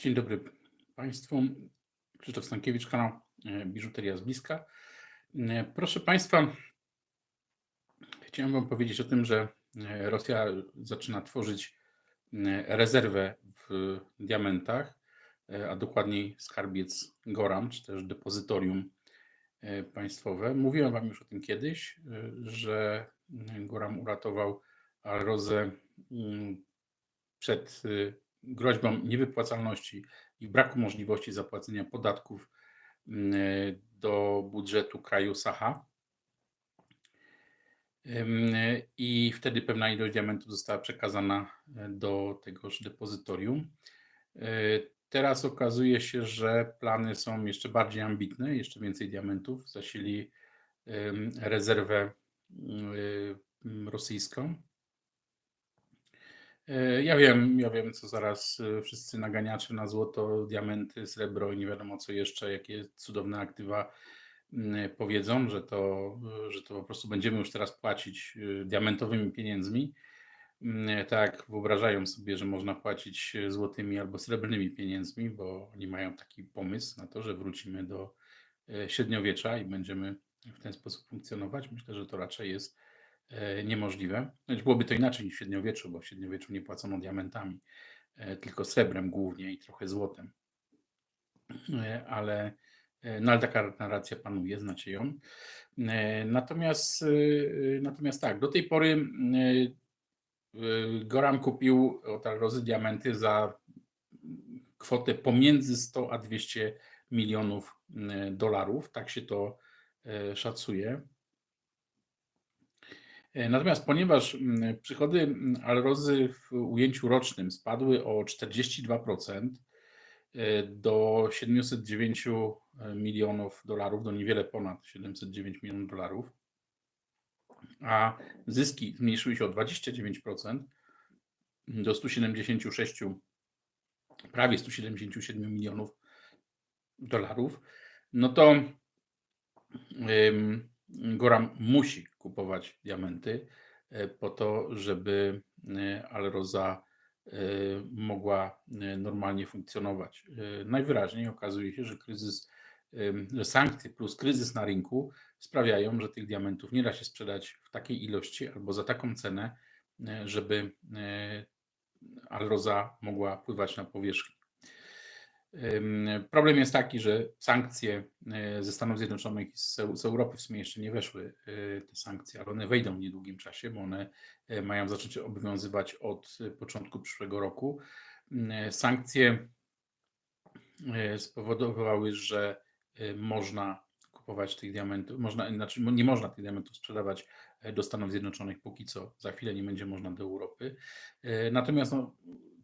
Dzień dobry Państwu. Krzysztof Stankiewicz, kanał e, Biżuteria z bliska. E, Proszę Państwa, chciałem Wam powiedzieć o tym, że e, Rosja zaczyna tworzyć rezerwę w diamentach, a dokładniej skarbiec Goram, czy też depozytorium państwowe. Mówiłem Wam już o tym kiedyś, że Goram uratował Alrozę mm, przed groźbą niewypłacalności i braku możliwości zapłacenia podatków mm, do budżetu kraju Saha. I wtedy pewna ilość diamentów została przekazana e, do tegoż depozytorium. E, Teraz okazuje się, że plany są jeszcze bardziej ambitne, jeszcze więcej diamentów zasili rezerwę y, rosyjską. E, Ja wiem, ja wiem, co zaraz e, wszyscy naganiacze na złoto, diamenty, srebro i nie wiadomo co jeszcze, jakie cudowne aktywa mm, powiedzą, że to, e, że to po prostu będziemy już teraz płacić diamentowymi pieniędzmi. Mm, Tak wyobrażają sobie, że można płacić złotymi albo srebrnymi pieniędzmi, bo oni mają taki pomysł na to, że wrócimy do średniowiecza i będziemy w ten sposób funkcjonować. Myślę, że to raczej jest niemożliwe. Choć byłoby to inaczej niż w średniowieczu, bo w średniowieczu nie płacono diamentami, e, tylko srebrem głównie i trochę złotem. E, Ale, e, no ale taka narracja panuje, znacie ją. E, Natomiast, e, natomiast tak, do tej pory e, e, Goran kupił od Alrozy diamenty za kwotę pomiędzy 100 a 200 milionów e, dolarów. Tak się to e, szacuje. E, Natomiast ponieważ mm, przychody mm, Alrozy w ujęciu rocznym spadły o 42% e, do 709 milionów dolarów, do niewiele ponad 709 milionów dolarów, a zyski zmniejszyły się o 29% do 176, prawie 177 milionów dolarów, no to Goram musi kupować diamenty e, po to, żeby e, Alroza e, mogła normalnie funkcjonować. Najwyraźniej okazuje się, że kryzys, że sankcje plus kryzys na rynku sprawiają, że tych diamentów nie da się sprzedać w takiej ilości albo za taką cenę, żeby Alroza mogła pływać na powierzchni. Problem jest taki, że sankcje e, ze Stanów Zjednoczonych i z Eu- z Europy w sumie jeszcze nie weszły e, te sankcje, ale one wejdą w niedługim czasie, bo one e, mają zacząć obowiązywać od początku przyszłego roku. Sankcje spowodowały, że można kupować tych diamentów, można, znaczy nie można tych diamentów sprzedawać do Stanów Zjednoczonych póki co, za chwilę nie będzie można do Europy. Natomiast no,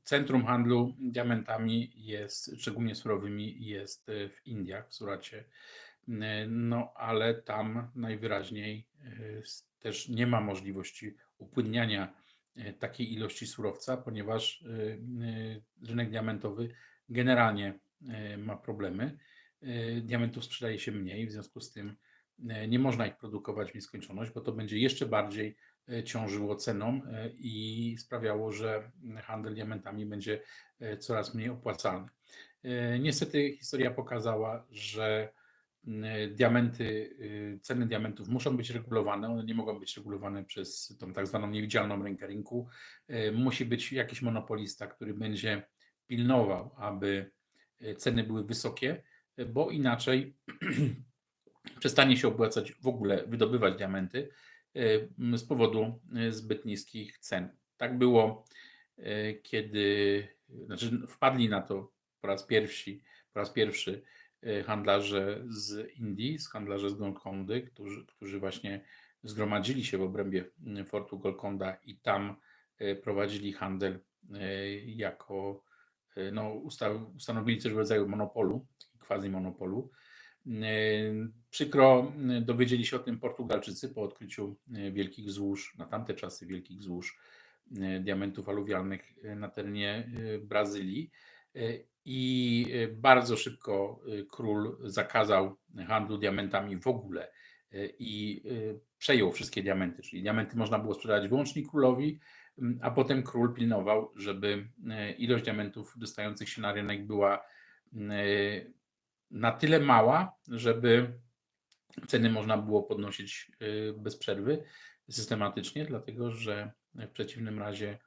centrum handlu diamentami jest, szczególnie surowymi, jest e, w Indiach, w Suracie. No, ale tam najwyraźniej e, też nie ma możliwości upłynniania e, takiej ilości surowca, ponieważ rynek diamentowy generalnie ma problemy. Diamentów sprzedaje się mniej, w związku z tym nie można ich produkować w nieskończoność, bo to będzie jeszcze bardziej ciążyło ceną e, i sprawiało, że handel diamentami będzie e, coraz mniej opłacalny. E, Niestety historia pokazała, że diamenty, ceny diamentów muszą być regulowane, one nie mogą być regulowane przez tą tak zwaną niewidzialną rękę rynku. E, Musi być jakiś monopolista, który będzie pilnował, aby e, ceny były wysokie, e, bo inaczej przestanie się opłacać w ogóle wydobywać diamenty e, z powodu e, zbyt niskich cen. Tak było, e, kiedy znaczy wpadli na to po raz pierwszy, po raz pierwszy handlarze z Indii, z handlarze z Golcondy, którzy, którzy właśnie zgromadzili się w obrębie fortu Golconda i tam prowadzili handel jako, no, usta- ustanowili coś w rodzaju monopolu, quasi monopolu. Przykro e, dowiedzieli się o tym Portugalczycy po odkryciu e, wielkich złóż, na tamte czasy wielkich złóż e, diamentów aluwialnych e, na terenie e, Brazylii. E, I e, bardzo szybko e, król zakazał handlu diamentami w ogóle e, i e, przejął wszystkie diamenty, czyli diamenty można było sprzedawać wyłącznie królowi, a potem król pilnował, żeby e, ilość diamentów dostających się na rynek była e, na tyle mała, żeby ceny można było podnosić e, bez przerwy, systematycznie, dlatego że w przeciwnym razie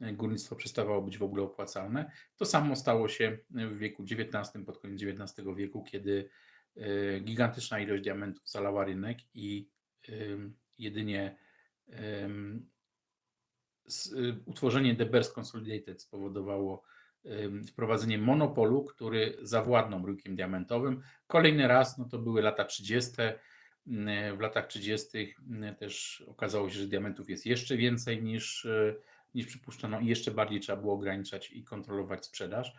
górnictwo przestawało być w ogóle opłacalne. To samo stało się w wieku XIX, pod koniec XIX wieku, kiedy e, gigantyczna ilość diamentów zalała rynek i jedynie y, utworzenie The Bears Consolidated spowodowało wprowadzenie monopolu, który zawładnął rynkiem diamentowym. Kolejny raz, no to były lata 30. Mm, W latach 30. mm, też okazało się, że diamentów jest jeszcze więcej niż, y, niż przypuszczano i jeszcze bardziej trzeba było ograniczać i kontrolować sprzedaż.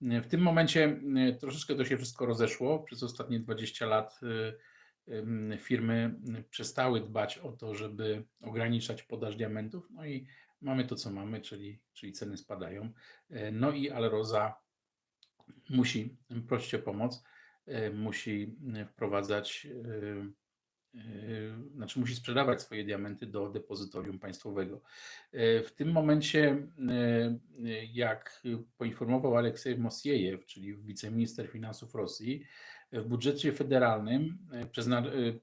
W tym momencie troszeczkę to się wszystko rozeszło. Przez ostatnie 20 lat y, firmy y, przestały dbać o to, żeby ograniczać podaż diamentów, no i mamy to, co mamy, czyli, czyli ceny spadają. Y, No i Alroza musi prosić o pomoc, y, musi wprowadzać, y, znaczy musi sprzedawać swoje diamenty do depozytorium państwowego. W tym momencie, jak poinformował Aleksiej Mosiejew, czyli wiceminister finansów Rosji, w budżecie federalnym y,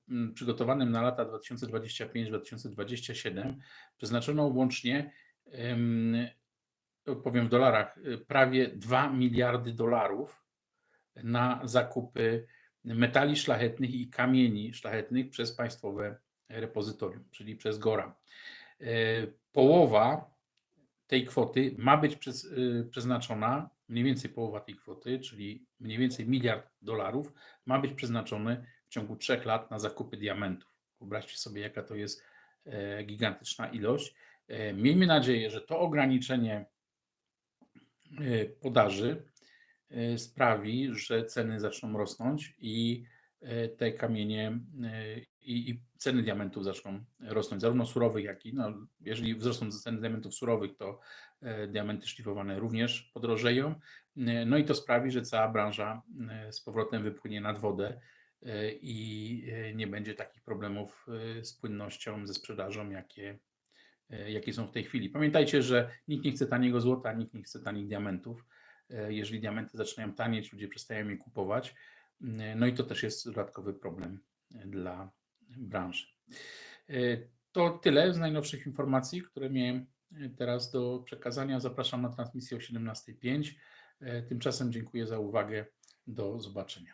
m, przygotowanym na lata 2025-2027 przeznaczono łącznie, powiem w dolarach, y, prawie 2 miliardy dolarów na zakupy metali szlachetnych i kamieni szlachetnych przez państwowe repozytorium, czyli przez Gora. E, Połowa tej kwoty ma być przez, przeznaczona, mniej więcej połowa tej kwoty, czyli mniej więcej miliard dolarów, ma być przeznaczony w ciągu trzech lat na zakupy diamentów. Wyobraźcie sobie, jaka to jest e, gigantyczna ilość. E, Miejmy nadzieję, że to ograniczenie e, podaży sprawi, że ceny zaczną rosnąć i te kamienie e, i, i ceny diamentów zaczną rosnąć, zarówno surowych, jak i, no, jeżeli wzrosną ceny diamentów surowych, to e, diamenty szlifowane również podrożeją. E, No i to sprawi, że cała branża e, z powrotem wypłynie nad wodę e, i e, nie będzie takich problemów e, z płynnością, ze sprzedażą, jakie, e, jakie są w tej chwili. Pamiętajcie, że nikt nie chce taniego złota, nikt nie chce tanich diamentów. E, Jeżeli diamenty zaczynają tanieć, ludzie przestają je kupować. No i to też jest dodatkowy problem e, dla branży. E, To tyle z najnowszych informacji, które miałem e, teraz do przekazania. Zapraszam na transmisję o 17.05. E, Tymczasem dziękuję za uwagę. Do zobaczenia.